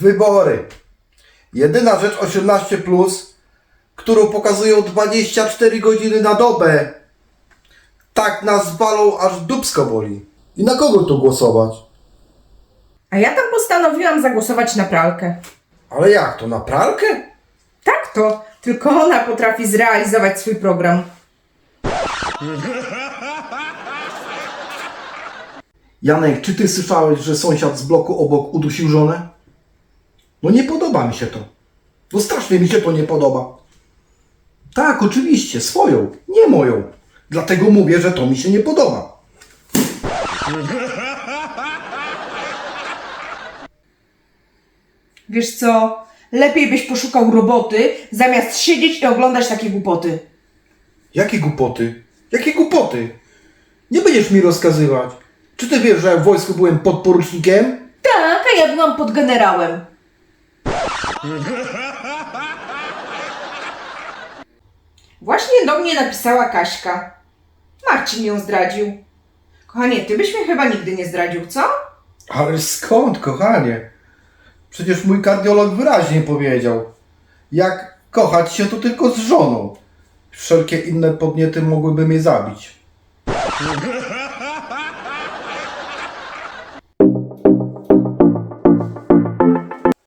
Wybory. Jedyna rzecz 18, plus, którą pokazują 24 godziny na dobę. Tak nas walą, aż dubsko boli. I na kogo tu głosować? A ja tam postanowiłam zagłosować na pralkę. Ale jak to, na pralkę? Tak to, tylko ona potrafi zrealizować swój program. Janek, czy ty słyszałeś, że sąsiad z bloku obok udusił żonę? No nie podoba mi się to. No strasznie mi się to nie podoba. Tak, oczywiście, swoją, nie moją. Dlatego mówię, że to mi się nie podoba. Wiesz co? Lepiej byś poszukał roboty, zamiast siedzieć i oglądać takie głupoty. Jakie głupoty? Jakie głupoty? Nie będziesz mi rozkazywać. Czy ty wiesz, że ja w wojsku byłem podporucznikiem? Tak, a ja byłam pod generałem. Właśnie do mnie napisała Kaśka. Marcin ją zdradził. Kochanie, ty byś mnie chyba nigdy nie zdradził, co? Ale skąd, kochanie? Przecież mój kardiolog wyraźnie powiedział. Jak kochać się, to tylko z żoną. Wszelkie inne podniety mogłyby mnie zabić.